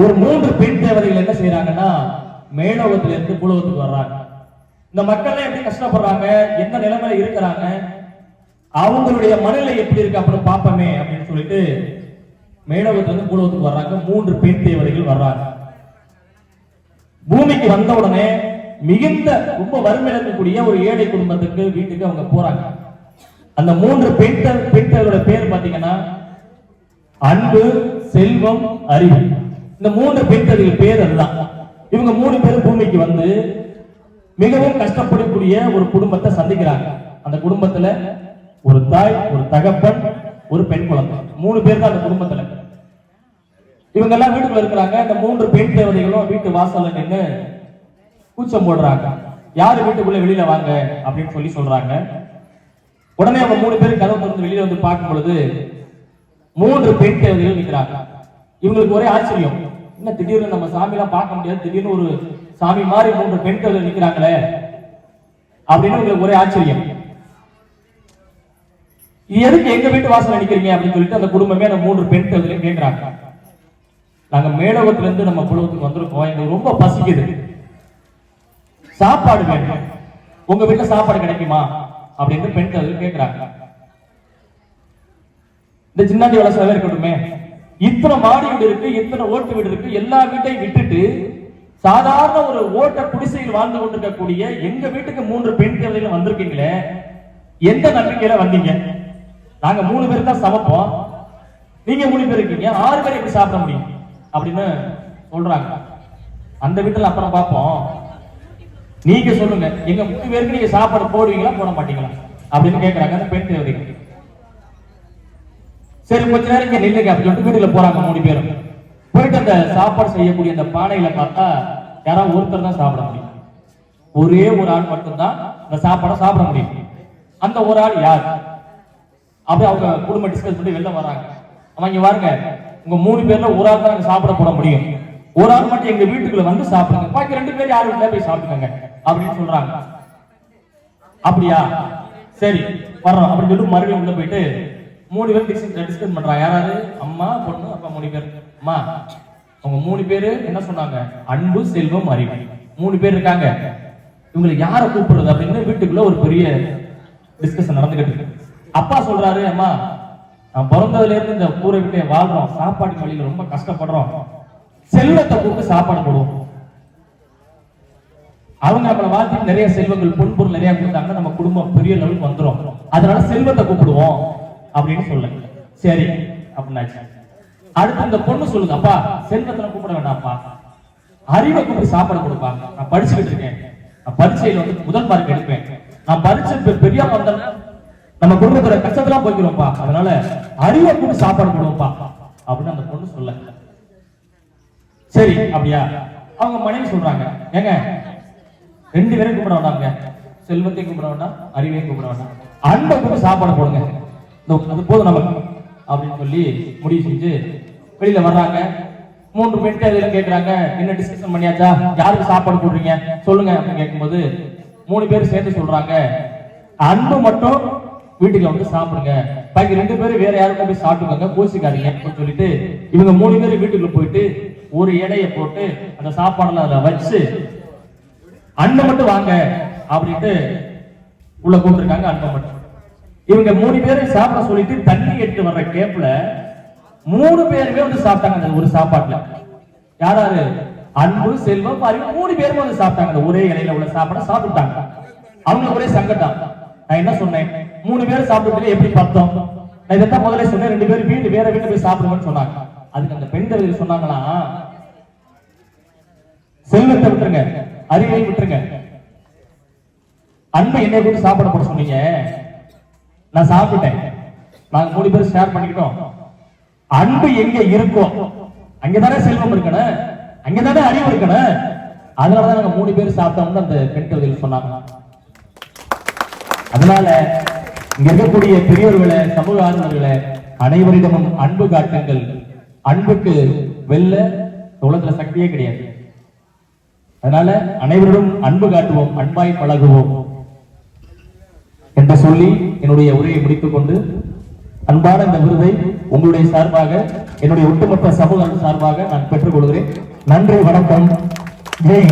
ஒரு மூன்று பெண் தேவதைகள் என்ன செய்யறாங்கன்னா மேலோகத்துல இருந்து பூலோகத்துக்கு வர்றாங்க. இந்த மக்கள் எப்படி கஷ்டப்படுறாங்க? எந்த நிலைமையில இருக்கிறாங்க? அவங்களுடைய மனநிலை எப்படி இருக்கு அப்படின்னு பார்ப்போமே அப்படின்னு சொல்லிட்டு மேலோகத்துல இருந்து பூலோகத்துக்கு வர்றாங்க. மூன்று பெண் தேவதைகள் வர்றாங்க. பூமிக்கு வந்த உடனே மிகுந்த ரொம்ப வறுமையில இருக்கக்கூடிய ஒரு ஏழை குடும்பத்துக்கு வீட்டுக்கு அவங்க போறாங்க. அந்த மூன்று பெண் பெண்களோட பேர் பாத்தீங்கன்னா அன்பு செல்வம் அறிவு. இந்த மூன்று பெண் பேர் அதுதான் இவங்க மூணு பேரும் பூமிக்கு வந்து மிகவும் கஷ்டப்படக்கூடிய ஒரு குடும்பத்தை சந்திக்கிறாங்க. அந்த குடும்பத்துல ஒரு தாய் ஒரு தகப்பன் ஒரு பெண் குழந்தை. மூணு பேர் தான் அந்த குடும்பத்துல. இவங்க எல்லாம் வீட்டுக்குள்ள இருக்கிறாங்க. இந்த மூன்று பெண் தேவதைகளும் வீட்டு வாசல்ல நின்று கூச்சம் போடுறாங்க. யாரு வீட்டுக்குள்ள வெளியில வாங்க? அப்படின்னு சொல்லி சொல்றாங்க. உடனே அவங்க மூணு பேரும் கதவு திறந்து வெளியில வந்து பார்க்கும் பொழுது மூன்று பெண் தேவதைகள் நிற்கிறாங்க இவங்களுக்கு ஒரே ஆச்சரியம். என்ன திடீர்னு நம்ம சாமி எல்லாம் பார்க்க முடியாது? திடீர்னு ஒரு சாமி மாதிரி மூன்று பெண்கள் நிற்கிறாங்களே அப்படின்னு உங்களுக்கு ஒரே ஆச்சரியம். இது எதுக்கு எங்க வீட்டு வாசல் நிக்கிறீங்க அப்படின்னு சொல்லிட்டு அந்த குடும்பமே அந்த மூன்று பெண் கேட்கிறாங்க நாங்க மேலோகத்துல இருந்து நம்ம குழுவத்துக்கு வந்திருக்கோம். எங்களுக்கு ரொம்ப பசிக்குது. சாப்பாடு வேண்டும் உங்க வீட்டுல சாப்பாடு கிடைக்குமா? அப்படின்னு பெண் கேட்கிறாங்க இந்த சின்னாண்டி வளசலாவே இருக்கட்டுமே. இத்தனை மாடி வீடு இருக்கு இத்தனை ஓட்டு வீடு இருக்கு எல்லா வீட்டையும் விட்டுட்டு சாதாரண ஒரு ஓட்ட குடிசையில் வாழ்ந்து கொண்டிருக்கக்கூடிய எங்க வீட்டுக்கு மூன்று பெண் தேவதைகள் வந்திருக்கீங்களே? எந்த நம்பிக்கையில வந்தீங்க? நாங்க மூணு பேர் தான் சமைப்போம். நீங்க மூணு பேர் இருக்கீங்க. ஆறு பேர் எப்படி சாப்பிட முடியும்? அப்படின்னு சொல்றாங்க. அந்த வீட்டுல அப்புறம் பார்ப்போம். நீங்க சொல்லுங்க. எங்க மூணு பேருக்கு நீங்க சாப்பாடு போடுவீங்களா போட மாட்டீங்களா? அப்படின்னு கேக்குறாங்க. அந்த பெண் தேவதைகள். சரி கொஞ்ச நேரம் இங்க நில்லுங்க. அப்படின்னு சொல்லிட்டு வீட்டுல போறாங்க மூணு பேரும். போயிட்டு அந்த சாப்பாடு செய்யக்கூடிய அந்த பானையில பார்த்தா யாராவது ஒருத்தர் தான் சாப்பிட முடியும். ஒரே ஒரு ஆள் மட்டும்தான் அந்த சாப்பாடை சாப்பிட முடியும். அந்த ஒரு ஆள் யார்? அப்படி அவங்க குடும்ப டிஸ்கஸ் பண்ணி வெளில வராங்க. அவங்க இங்க பாருங்க உங்க மூணு பேர்ல ஒரு ஆள் தான் சாப்பிட போட முடியும். ஒரு ஆள் மட்டும் எங்க வீட்டுக்குள்ள வந்து சாப்பிடுங்க. பாக்கி ரெண்டு பேர் யாரும் வீட்டுல போய் சாப்பிடுங்க அப்படின்னு சொல்றாங்க. அப்படியா? சரி வர்றோம். அப்படின்னு சொல்லிட்டு மறுபடியும் உள்ள போயிட்டு மூணு பேர் டிஸ்கஸ் டிஸ்கஸ் பண்றாங்க யாராவது? அம்மா பொண்ணு அப்பா மூணு பேர். அம்மா அவங்க மூணு பேரு என்ன சொன்னாங்க? அன்பு செல்வம் அறிவு. மூணு பேர் இருக்காங்க. இவங்களை யாரை கூப்பிடுறது அப்படின்னு வீட்டுக்குள்ள ஒரு பெரிய டிஸ்கஷன் நடந்துகிட்டு இருக்கு. அப்பா சொல்றாரு அம்மா நான் பிறந்ததுல இருந்து இந்த ஊரை விட்டு வாழ்றோம். சாப்பாடு வழியில ரொம்ப கஷ்டப்படுறோம். செல்வத்தை கூப்பிட்டு சாப்பாடு போடுவோம். அவங்க நம்மளை வாழ்த்து நிறைய செல்வங்கள் பொன்பொருள் நிறைய கொடுத்தாங்கன்னா நம்ம குடும்பம் பெரிய லெவலுக்கு வந்துரும். அதனால செல்வத்தை கூப்பிடுவோம். அப்படின்னு சொல்லுங்க சரி அப்படின்னாச்சு. அடுத்து இந்த பொண்ணு சொல்லுங்க அப்பா செல்வத்துல கூப்பிட வேண்டாம்ப்பா. அறிவை கூப்பிட்டு சாப்பாடு கொடுப்பா. நான் படிச்சுக்கிட்டு இருக்கேன். நான் பரீட்சையில வந்து முதல் மார்க் எடுப்பேன். நான் பரீட்சை பெரிய வந்தேன்னா நம்ம குடும்பத்துல கஷ்டத்தெல்லாம் போய்க்கிறோம்ப்பா. அதனால அறிவை கூப்பிட்டு சாப்பாடு கொடுப்பா. அப்படின்னு அந்த பொண்ணு சொல்ல சரி அப்படியா? அவங்க மனைவி சொல்றாங்க ஏங்க ரெண்டு பேரும் கூப்பிட வேண்டாம்ங்க. செல்வத்தையும் கூப்பிட வேண்டாம் அறிவையும் கூப்பிட வேண்டாம். அன்பை கூட சாப்பாடு போடுங்க. அது போதும் நமக்கு அப்படின்னு சொல்லி முடிவு செஞ்சு வெளியில வர்றாங்க. மூன்று மினிட் அதில் கேட்குறாங்க என்ன டிஸ்கஷன் பண்ணியாச்சா? யாருக்கு சாப்பாடு போடுறீங்க? சொல்லுங்க அப்படின்னு கேட்கும்போது மூணு பேரும் சேர்த்து சொல்றாங்க. அன்பு மட்டும் வீட்டுக்கு வந்து சாப்பிடுங்க. பாக்கி ரெண்டு பேரும் வேற யாருக்கும் போய் சாப்பிட்டுக்கோங்க கோசிக்காதீங்க அப்படின்னு சொல்லிட்டு இவங்க மூணு பேரும் வீட்டுக்குள்ள போயிட்டு ஒரு எடையை போட்டு அந்த சாப்பாடுல அதை வச்சு அண்ணன் மட்டும் வாங்க அப்படின்ட்டு உள்ள கூப்பிட்டுருக்காங்க அண்ணன் மட்டும். இவங்க மூணு பேரும் சாப்பிட சொல்லிட்டு தண்ணி எடுத்து வர்ற கேப்ல மூணு பேருமே வந்து சாப்பிட்டாங்க அந்த ஒரு சாப்பாட்டுல. யாராரு? அன்பு செல்வம் அறிவு மூணு பேரும் வந்து சாப்பிட்டாங்க. அந்த ஒரே இலையில உள்ள சாப்பாட சாப்பிட்டாங்க அவங்க ஒரே சங்கடம். நான் என்ன சொன்னேன்? மூணு பேரும் சாப்பிட்டு எப்படி பார்த்தோம் நான் இதைத்தான் முதல்ல சொன்னேன். ரெண்டு பேரும் வீடு வேற வீட்டு போய் சாப்பிடுவோம்னு சொன்னாங்க. அதுக்கு அந்த பெண்கள் சொன்னாங்களா? செல்வத்தை விட்டுருங்க. அறிவை விட்டுருங்க. அன்பை என்னை கூட சாப்பிட போட சொன்னீங்க. நான் சாப்பிட்டேன். நாங்க மூணு பேரும் ஷேர் பண்ணிக்கிட்டோம். அன்பு எங்க இருக்கோ அங்கதானே செல்வம் இருக்கணும். அங்கதானே அறிவு இருக்கணும். அதனாலதான் நாங்க மூணு பேர் சாப்பிட்டோம்னு அந்த பெண் கவிதையில் சொன்னாங்க. அதனால இங்க இருக்கக்கூடிய பெரியவர்களை சமூக ஆர்வலர்களை அனைவரிடமும் அன்பு காட்டுங்கள். அன்புக்கு வெல்ல உலகத்துல சக்தியே கிடையாது. அதனால அனைவரிடம் அன்பு காட்டுவோம் அன்பாய் பழகுவோம். என்று சொல்லி என்னுடைய உரையை முடித்துக் கொண்டு அன்பான இந்த விருதை உங்களுடைய சார்பாக என்னுடைய ஒட்டுமொத்த சமூகம் சார்பாக நான் பெற்றுக்கொள்கிறேன். நன்றி வணக்கம். ஜெய்